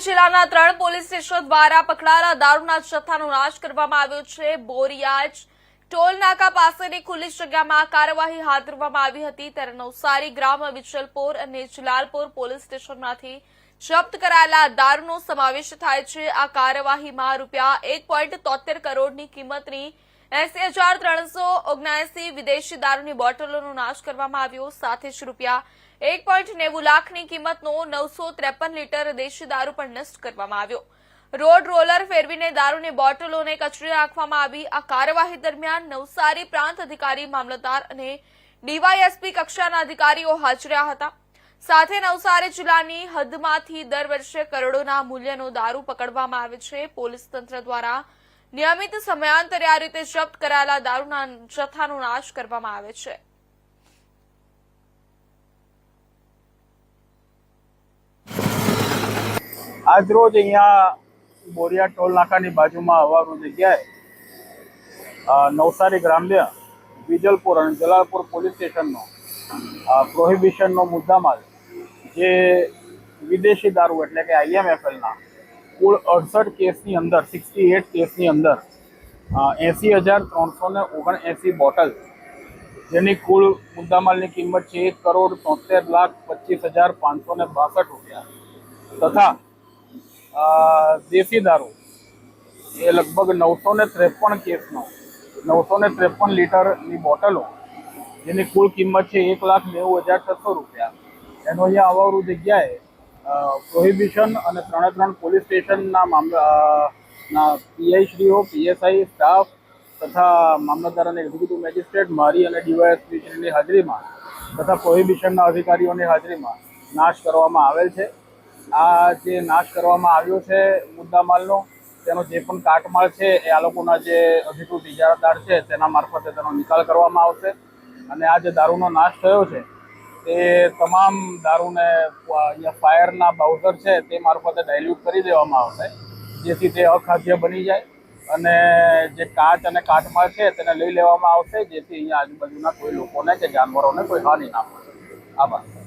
જિલ્લાના ત્રણ police station દ્વારા પકડાયેલા દારૂના જથ્થાનો નાશ કરવામાં આવ્યો છે. બોરિયાજ ટોલ નાકા પાસેની ખુલ્લી જગ્યામાં કાર્યવાહી હાથ ધરવામાં આવી હતી. ત્યારે નવસારી ગ્રામ વિચલપોર અને જલાલપોર પોલીસ સ્ટેશનમાંથી જપ્ત કરાયેલા દારૂનો સમાવેશ થાય છે. આ કાર્યવાહીમાં રૂપિયા એક કરોડની કિંમતની એસી હજાર ત્રણસો ઓગણસી વિદેશી દારૂની બોટલોનો નાશ કરવામાં આવ્યો. સાથે જ રૂપિયા એક પોઈન્ટ નેવું લાખની કિંમતનો નવસો ત્રેપન લીટર દેશી દારૂ પણ નષ્ટ કરવામાં આવ્યો. રોડ રોલર ફેરવીને દારૂની બોટલોને કચરી નાખવામાં આવી. આ કાર્યવાહી દરમિયાન નવસારી પ્રાંત અધિકારી, મામલતદાર અને ડીવાયએસપી કક્ષાના અધિકારીઓ હાજર હતા. સાથે નવસારી જિલ્લાની હદમાંથી દર વર્ષે કરોડોના મૂલ્યનો દારૂ પકડવામાં આવે છે. પોલીસ તંત્ર દ્વારા નિયમિત સમયાંતરે આ રીતે જપ્ત કરાયેલા દારૂના જથ્થાનો નાશ કરવામાં આવે છે. આજરોજ અહીંયા બોરિયા ટોલ નાકાની બાજુમાં અવારું જગ્યાએ નવસારી ગ્રામ્ય વિજલપુર અને જલાલપુર પોલીસ સ્ટેશનનો પ્રોહિબિશનનો મુદ્દામાલ જે વિદેશી દારૂ એટલે કે આઈએમએફએલના કુલ અડસઠ કેસની અંદર, સિક્સટી એટ કેસની અંદર એંસી હજાર ત્રણસો ને ઓગણએંસી બોટલ, જેની કુલ મુદ્દામાલની કિંમત છે એક કરોડ તોતેર લાખ પચીસ હજાર પાંચસો ને બાસઠ રૂપિયા. તથા દેશી દારૂ, એ લગભગ નવસો ને ત્રેપન કેસનો નવસો ને ત્રેપન લીટરની બોટલો, જેની કુલ કિંમત છે એક લાખ નેવું હજાર છસો રૂપિયા. એનો અહીંયા અવારું જગ્યાએ પ્રોહિબિશન અને ત્રણે ત્રણ પોલીસ સ્ટેશનના મામલા ના પીઆઈ પીએસઆઈ સ્ટાફ તથા મામલતદાર અને એક્ઝિક્યુટિવ મેજિસ્ટ્રેટ મારી અને ડીવાયએસપી હાજરીમાં તથા પ્રોહિબિશનના અધિકારીઓની હાજરીમાં નાશ કરવામાં આવેલ છે. આ જે નાશ કરવામાં આવ્યો છે મુદ્દામાલનો, તેનો જે પણ કાટમાળ છે એ આ લોકોના જે અધિકૃત ઇજારાદાર છે તેના મારફતે તેનો નિકાલ કરવામાં આવશે. અને આ જે દારૂનો નાશ થયો છે તે તમામ દારૂને અહીંયા ફાયરના બાઉઝર છે, તે મારફતે ડાયલ્યુટ કરી દેવામાં આવશે, જેથી તે અખાદ્ય બની જાય. અને જે કાચ અને કાટમાં છે, તેને લઈ લેવામાં આવશે, જેથી અહીંયા આજુબાજુના કોઈ લોકોને કે જાનવરોને કોઈ હાનિ ના પહોંચે. આભાર.